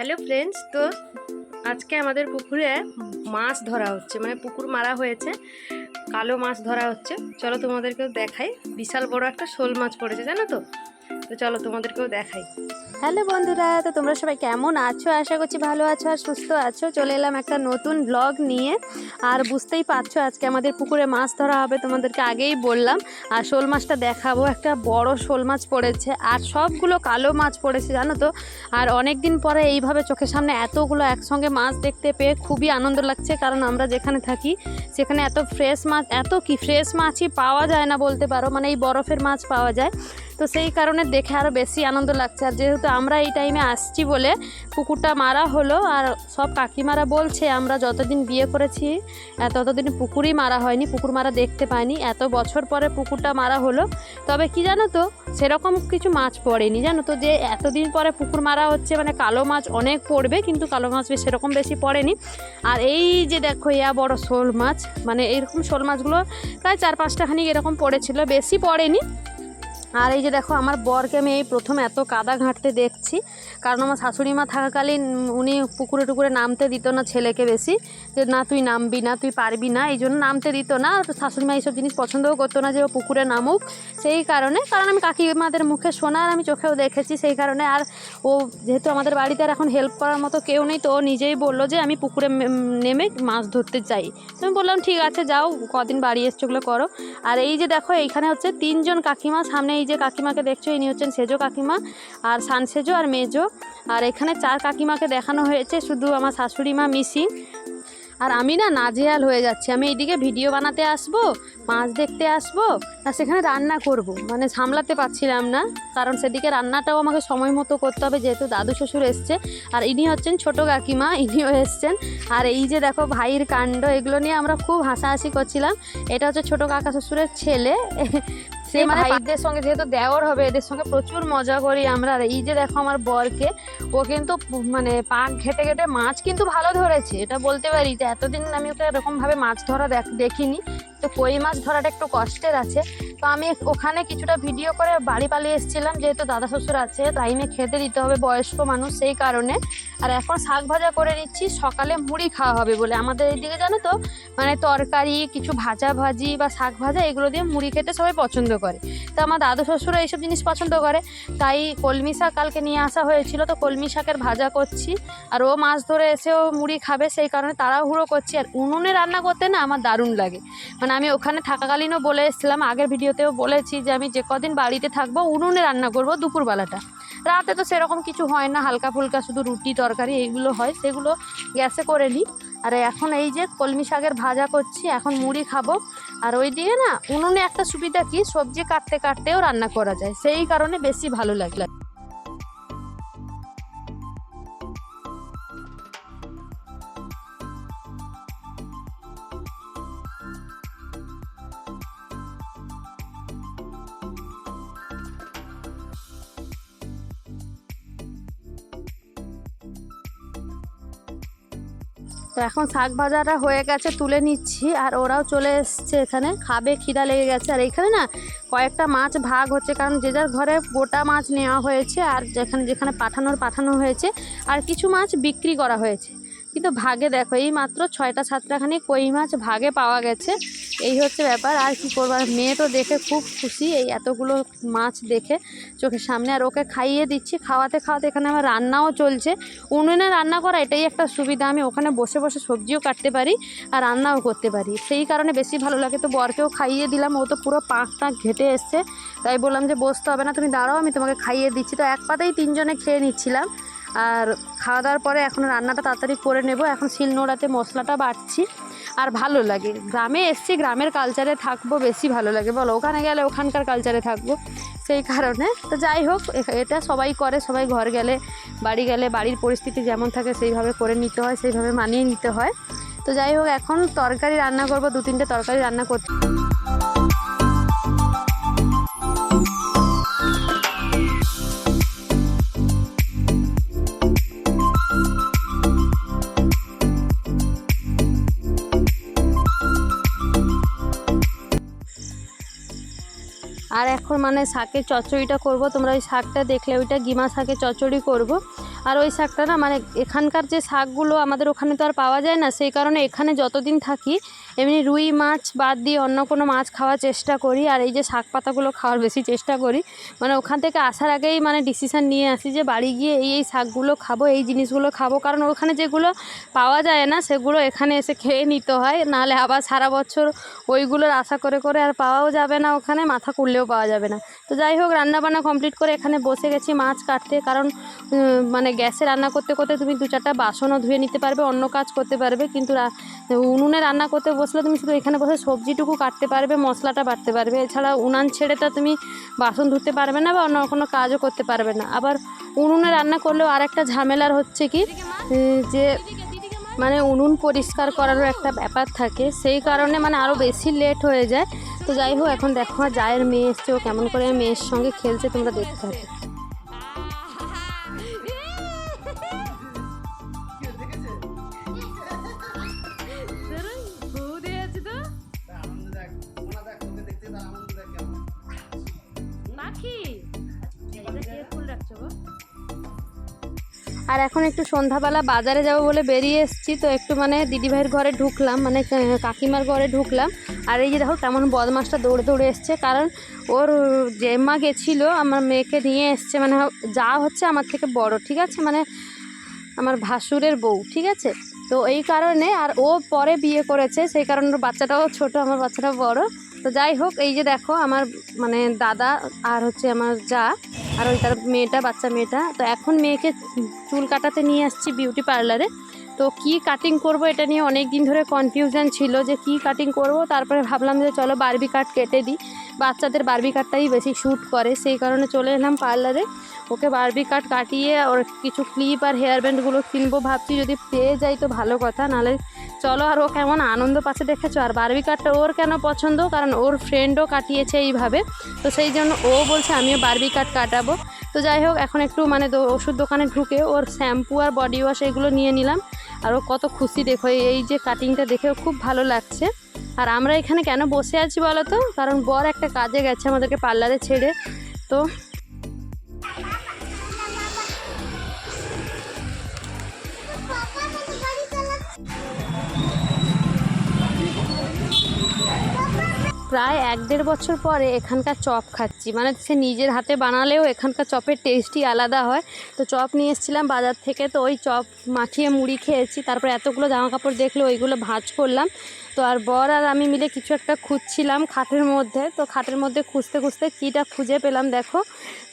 Hello friends তো আজকে আমাদের পুকুরে মাছ ধরা হচ্ছে। মানে পুকুর মারা হয়েছে। কালো মাছ ধরা হচ্ছে। চলো তোমাদেরকেও দেখাই। বিশাল বড় একটা শোল মাছ পড়েছে, জানো তো? তো চলো তোমাদেরকেও দেখাই। হ্যালো বন্ধুরা, তো তোমরা সবাই কেমন আছো? আশা করছি ভালো আছো আর সুস্থ আছো। চলে এলাম একটা নতুন ব্লগ নিয়ে। আর বুঝতেই পারছ, আজকে আমাদের পুকুরে মাছ ধরা হবে তোমাদেরকে আগেই বললাম। আর শোল মাছটা দেখাবো, একটা বড় শোল মাছ পড়েছে। আর সবগুলো কালো মাছ পড়েছে, জানো তো? আর অনেক দিন পরে এইভাবে চোখের সামনে এতগুলো একসঙ্গে মাছ দেখতে পেয়ে খুবই আনন্দ লাগছে। কারণ আমরা যেখানে থাকি, সেখানে এত ফ্রেশ মাছ, এত কি ফ্রেশ মাছই পাওয়া যায় না বলতে পারো। মানে এই বরফের মাছ পাওয়া যায়। তো সেই কারণে দেখে আরও বেশি আনন্দ লাগছে। আর যেহেতু আমরা এই টাইমে আসছি বলে পুকুরটা মারা হলো আর সব কাকিমারা বলছে, আমরা যতদিন বিয়ে করেছি ততদিন পুকুরই মারা হয়নি, পুকুর মারা দেখতে পাইনি। এত বছর পরে পুকুরটা মারা হলো। তবে কি জানো তো, সেরকম কিছু মাছ পড়েনি। জানো তো যে এতদিন পরে পুকুর মারা হচ্ছে মানে কালো মাছ অনেক পড়বে, কিন্তু কালো মাছ সেরকম বেশি পড়েনি। আর এই যে দেখো, ইয়া বড় শোল মাছ মানে এরকম শোল মাছগুলো প্রায় চার পাঁচটা খানিক এরকম পড়েছিল। বেশি পড়েনি আর এই যে দেখো, আমার বরকে আমি এই প্রথম এত কাদা ঘাঁটতে দেখছি, কারণ আমার শাশুড়ি মা থাকাকালীন উনি পুকুরে টুকুরে নামতে দিত না ছেলেকে বেশি, যে না তুই নামবি না, তুই পারবি না, এই জন্য নামতে দিত না। শাশুড়ি মা এইসব জিনিস পছন্দও করতো না যে ও পুকুরে নামুক, সেই কারণে, কারণ আমি কাকিমাদের মুখে শোনা আর আমি চোখেও দেখেছি সেই কারণে। আর ও যেহেতু আমাদের বাড়িতে আর এখন হেল্প করার মতো কেউ নেই, তো ও নিজেই বলল যে আমি পুকুরে নেমে মাছ ধরতে চাই। আমি বললাম, ঠিক আছে, যাও, কদিন বাড়ি এসছো করো। আর এই যে দেখো, এইখানে হচ্ছে তিনজন কাকিমা, সামনে এই যে কাকিমাকে দেখছ, ইনি হচ্ছেন সেজো কাকিমা আর সান সেজো আর মেজো। আর এখানে চার কাকিমাকে দেখানো হয়েছে, শুধু আমার শাশুড়ি মা মিসিং। আর আমি না নাজেহাল হয়ে যাচ্ছি। আমি এইদিকে ভিডিও বানাতে আসব, মাছ দেখতে আসব, আর সেখানে রান্না করব। মানে সামলাতে পারছিলাম না, কারণ সেদিকে রান্নাটাও আমাকে সময় মতো করতে হবে, যেহেতু দাদু শ্বশুর এসছে। আর ইনি হচ্ছেন ছোট কাকিমা, ইনিও এসছেন। আর এই যে দেখো ভাইয়ের কাণ্ড, এগুলো নিয়ে আমরা খুব হাসাহাসি করছিলাম। এটা হচ্ছে ছোট কাকা শ্বশুরের ছেলে সে মানে ভাইদের সঙ্গে যেহেতু দেওর হবে এদের সঙ্গে প্রচুর মজা করি আমরা। এই যে দেখো আমার বরকে ও কিন্তু মানে পাক ঘেটে ঘেটে মাছ কিন্তু ভালো ধরেছে। এটা বলতে পারি যে এতদিন আমি ওকে এরকমভাবে মাছ ধরা দেখ- দেখিনি। তো কই মাছ ধরাটা একটু কষ্টের আছে। তো আমি ওখানে কিছুটা ভিডিও করে বাড়ি পালিয়ে এসেছিলাম, যেহেতু দাদা শ্বশুর আছে টাইমে খেতে দিতে হবে বয়স্ক মানুষ সেই কারণে। আর এখন শাক ভাজা করে নিচ্ছি, সকালে মুড়ি খাওয়া হবে বলে। আমাদের এইদিকে জানো তো মানে তরকারি, কিছু ভাজা ভাজি বা শাক ভাজা, এগুলো দিয়ে মুড়ি খেতে সবাই পছন্দ করে। তো আমার দাদু শ্বশুরও এইসব জিনিস পছন্দ করে। তাই কলমি শাক কালকে নিয়ে আসা হয়েছিল, তো কলমি শাকের ভাজা করছি। আর ও মাছ ধরে এসেও মুড়ি খাবে, সেই কারণে তাড়াহুড়ো করছি। আর উনুনে রান্না করতে না আমার দারুণ লাগে। মানে আমি ওখানে থাকাকালীনও বলে এসেছিলাম, আগের ভিডিওতেও বলেছি যে আমি যে কদিন বাড়িতে থাকব উনুনে রান্না করব দুপুরবেলাটা। রাতে তো সেরকম কিছু হয় না, হালকা ফুলকা শুধু রুটি, তরকারি এইগুলো হয়, সেগুলো গ্যাসে করে নিই। আর এখন এই যে কলমি শাকের ভাজা করছি, এখন মুড়ি খাব। আর ওই দিকে না উনুনে একটা সুবিধা কি, সবজি কাটতে কাটতেও রান্না করা যায়, সেই কারণে বেশি ভালো লাগে। এখন শাক ভাজাটা হয়ে গেছে, তুলে নিচ্ছি। আর ওরাও চলে এসছে এখানে। খাবে, খিদা লেগে গেছে। আর এখানে না, কয়েকটা মাছ ভাগ হচ্ছে, কারণ যে যার ঘরে গোটা মাছ নেওয়া হয়েছে, আর যেখানে যেখানে পাঠানোর, পাঠানো হয়েছে, আর কিছু মাছ বিক্রি করা হয়েছে। কিন্তু ভাগে দেখো, এই মাত্র ছয়টা, সাতটাখানি কই মাছ ভাগে পাওয়া গেছে। এই হচ্ছে ব্যাপার। আর কি করব? আর মেয়ে তো দেখে খুব খুশি এই এতগুলো মাছ দেখে চোখের সামনে। আর ওকে খাইয়ে দিচ্ছি। খাওয়াতে খাওয়াতে এখানে আমার রান্নাও চলছে। উনুনে রান্না করা এটাই একটা সুবিধা। আমি ওখানে বসে বসে সবজিও কাটতে পারি আর রান্নাও করতে পারি। সেই কারণে বেশি ভালো লাগে। তো বরকেও খাইয়ে দিলাম। ও তো পুরো পাঁক টাক ঘেটে এসছে। তাই বললাম যে, বসতে হবে না। তুমি দাঁড়াও। আমি তোমাকে খাইয়ে দিচ্ছি। তো এক পাতেই তিনজনে খেয়ে নিচ্ছিলাম। আর খাওয়া দাওয়ার পরে এখন রান্নাটা তাড়াতাড়ি করে নেব। এখন শিলনোড়াতে মশলাটা বাটছি। আর ভালো লাগে। গ্রামে এসছি, গ্রামের কালচারে থাকব, বেশি ভালো লাগে। বলো, ওখানে গেলে ওখানকার কালচারে থাকব? সেই কারণে। তো যাই হোক এটা সবাই করে, সবাই ঘর গেলে, বাড়ি গেলে, বাড়ির পরিস্থিতি যেমন থাকে সেইভাবে করে নিতে হয়, সেইভাবে মানিয়ে নিতে হয়। তো যাই হোক, এখন তরকারি রান্না করব দু তিনটে তরকারি রান্না করতে মানে শাকের চচ্চড়িটা করব, তোমরা ওই শাকটা দেখলে, ওইটা গিমা শাকের চচ্চড়ি করব। আর ওই শাকটা না মানে এখানকার যে শাকগুলো আমাদের ওখানে তো আর পাওয়া যায় না, সেই কারণে এখানে যতদিন থাকি এমনি রুই মাছ বাদ দিয়ে অন্য কোনো মাছ খাওয়ার চেষ্টা করি, আর এই যে শাক পাতাগুলো খাওয়ার বেশি চেষ্টা করি। মানে ওখান থেকে আসার আগেই মানে ডিসিশান নিয়ে আসি যে বাড়ি গিয়ে এই এই শাকগুলো খাব, এই জিনিসগুলো খাব। কারণ ওখানে যেগুলো পাওয়া যায় না, সেগুলো এখানে এসে খেয়ে নিতে হয়। নাহলে আবার সারা বছর ওইগুলোর আশা করে করে আর পাওয়াও যাবে না ওখানে, মাথা কুড়লেও পাওয়া যাবে না। তো যাই হোক, রান্নাবান্না কমপ্লিট করে এখানে বসে গেছি মাছ কাটতে। কারণ মানে গ্যাসে রান্না করতে করতে তুমি দু চারটা বাসনও ধুয়ে নিতে পারবে, অন্য কাজ করতে পারবে। কিন্তু উনুনে রান্না করতে বসলে তুমি শুধু এখানে বসে সবজিটুকু কাটতে পারবে, মশলাটা বাটতে পারবে। এছাড়া উনান ছেড়ে তো তুমি বাসন ধুতে পারবে না বা অন্য কোনো কাজও করতে পারবে না। আবার উনুনে রান্না করলেও আর একটা ঝামেলার হচ্ছে কি যে মানে উনুন পরিষ্কার করারও একটা ব্যাপার থাকে। সেই কারণে মানে আরও বেশি লেট হয়ে যায়। তো যাই হোক, এখন দেখো জায়ের মেয়ে এসছে, ও কেমন করে মেয়ের সঙ্গে খেলছে, তোমরা দেখতে থাকো। আর এখন একটু সন্ধ্যাবেলা বাজারে যাব বলে বেরিয়ে এসেছি, তো একটু মানে দিদিভাইয়ের ঘরে ঢুকলাম মানে কাকিমার ঘরে ঢুকলাম। আর এই যে দেখো কেমন বদমাসটা দৌড়ে দৌড়ে এসছে, কারণ ওর জেম্মা গেছিল, আমার মেয়েকে নিয়ে এসছে মানে যা হচ্ছে আমার থেকে বড়, ঠিক আছে? মানে আমার ভাসুরের বউ, ঠিক আছে? তো এই কারণে আর ও পরে বিয়ে করেছে, সেই কারণে ওর বাচ্চাটাও ছোট, আমার বাচ্চাটা বড়। তো যাই হোক, এই যে দেখো আমার মানে দাদা আর হচ্ছে আমার যা আর ওই তার মেয়েটা, বাচ্চা মেয়েটা। তো এখন মেয়েকে চুল কাটাতে নিয়ে আসছি বিউটি পার্লারে তো কি কাটিং করব এটা নিয়ে অনেক দিন ধরে কনফিউশন ছিল যে কি কাটিং করব। তারপরে ভাবলাম যে চলো বারবি কাট কেটে দিই। বাচ্চাদের বারবি কাটটাই বেশি শ্যুট করে। সেই কারণে চলে এলাম পার্লারে ওকে বারবি কাট কাটিয়ে ওর কিছু ক্লিপ আর হেয়ার ব্যান্ডগুলো কিনবো ভাবছি। যদি পেয়ে যাই তো ভালো কথা, নাহলে চলো আর ও কেমন আনন্দ পাচ্ছে দেখেছ? আর বারবি কাটটা ওর কেন পছন্দ? কারণ ওর ফ্রেন্ডও কাটিয়েছে এইভাবে। তো সেই জন্য ও বলছে, আমিও বারবি কাট কাটাবো। তো যাই হোক, এখন একটু মানে ওষুধ দোকানে ঢুকে ওর শ্যাম্পু আর বডি ওয়াশ এগুলো নিয়ে নিলাম। আর ও কত খুশি, দেখো, এই যে কাটিংটা দেখে ওর খুব ভালো লাগছে। আর আমরা এখানে কেন বসে আছি বলো তো? কারণ বর একটা কাজে গেছে আমাদেরকে পার্লারে ছেড়ে। তো প্রায় এক দেড় বছর পরে এখানকার চপ খাচ্ছি। মানে সে নিজের হাতে বানালেও এখানকার চপের টেস্টই আলাদা হয়। তো চপ নিয়ে এসেছিলাম বাজার থেকে, তো ওই চপ মাখিয়ে মুড়ি খেয়েছি। তারপরে এতগুলো জামা কাপড় দেখলে ওইগুলো ভাঁজ করলাম। তো আর বর আর আমি মিলে কিছু একটা খুঁজছিলাম খাটের মধ্যে। তো খাটের মধ্যে খুঁজতে খুঁজতে কীটা খুঁজে পেলাম দেখো?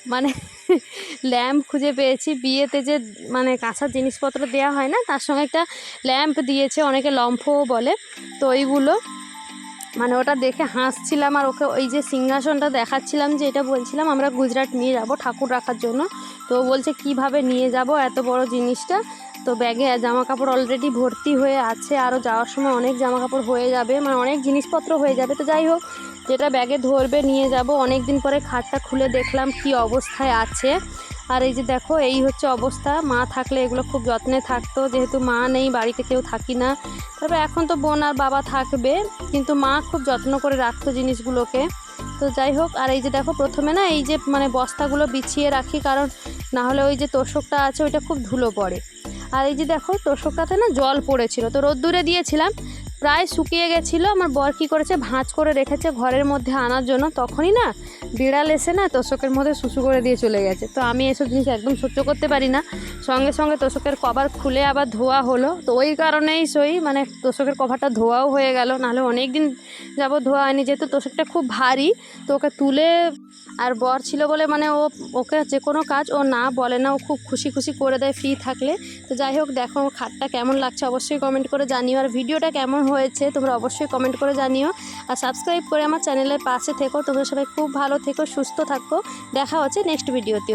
মানে ল্যাম্প খুঁজে পেয়েছি। বিয়েতে যে মানে কাঁসার জিনিসপত্র দেওয়া হয় না, তার সঙ্গে একটা ল্যাম্প দিয়েছে, অনেকে লম্ফও বলে। তো ওইগুলো মানে ওটা দেখে হাসছিলাম আর ওকে ওই যে সিংহাসনটা দেখাচ্ছিলাম যে এটা বলছিলাম, আমরা গুজরাট নিয়ে যাব ঠাকুর রাখার জন্য। তো বলছে, কীভাবে নিয়ে যাব এত বড় জিনিসটা? তো ব্যাগে জামা কাপড় অলরেডি ভর্তি হয়ে আছে, আরও যাওয়ার সময় অনেক জামা কাপড় হয়ে যাবে মানে অনেক জিনিসপত্র হয়ে যাবে। তো যাই হোক, যেটা ব্যাগে ধরবে নিয়ে যাব। অনেক দিন পরে খাটটা খুলে দেখলাম কি অবস্থায় আছে। আর এই যে দেখো, এই হচ্ছে অবস্থা। মা থাকলে এগুলো খুব যত্নে থাকতো, যেহেতু মা নেই, বাড়িতে কেউ থাকি না। তারপরে এখন তো বোন আর বাবা থাকবে, কিন্তু মা খুব যত্ন করে রাখতো জিনিসগুলোকে। তো যাই হোক, আর এই যে দেখো, প্রথমে না এই যে মানে বস্তাগুলো বিছিয়ে রাখি, কারণ না হলে ওই যে তোষকটা আছে, ওইটা খুব ধুলো পড়ে। আর এই যে দেখো, তোষকটাতে না জল পড়েছিল। তো রোদ্দুরে দিয়েছিলাম, প্রায় শুকিয়ে গেছিল। আমার বর কী করেছে, ভাঁজ করে রেখেছে ঘরের মধ্যে আনার জন্য। তখনই না বিড়াল এসে না তোষকের মধ্যে শুশু করে দিয়ে চলে গেছে। তো আমি এসব জিনিস একদম সহ্য করতে পারি না। সঙ্গে সঙ্গে তোষকের কভার খুলে আবার ধোয়া হলো। তো ওই কারণেই সই মানে তোষকের কভারটা ধোয়াও হয়ে গেল। নাহলে অনেক দিন যাব ধোয়া হয়নি। যেহেতু তোষকটা খুব ভারী, তো ওকে তুলে আর বর ছিল বলে মানে ও, ওকে যে কোনো কাজ ও না বলে না, ও খুব খুশি খুশি করে দেয় ফ্রি থাকলে। তো যাই হোক, দেখো খাটটা কেমন লাগছে, অবশ্যই কমেন্ট করে জানিও। আর ভিডিওটা কেমন হয়েছে, তোমরা অবশ্যই কমেন্ট করে জানিও। আর সাবস্ক্রাইব করে আমার চ্যানেলের পাশে থেকো। তোমরা সবাই খুব ভালো থেকো, সুস্থ থাকো। দেখা হচ্ছে নেক্সট ভিডিওতে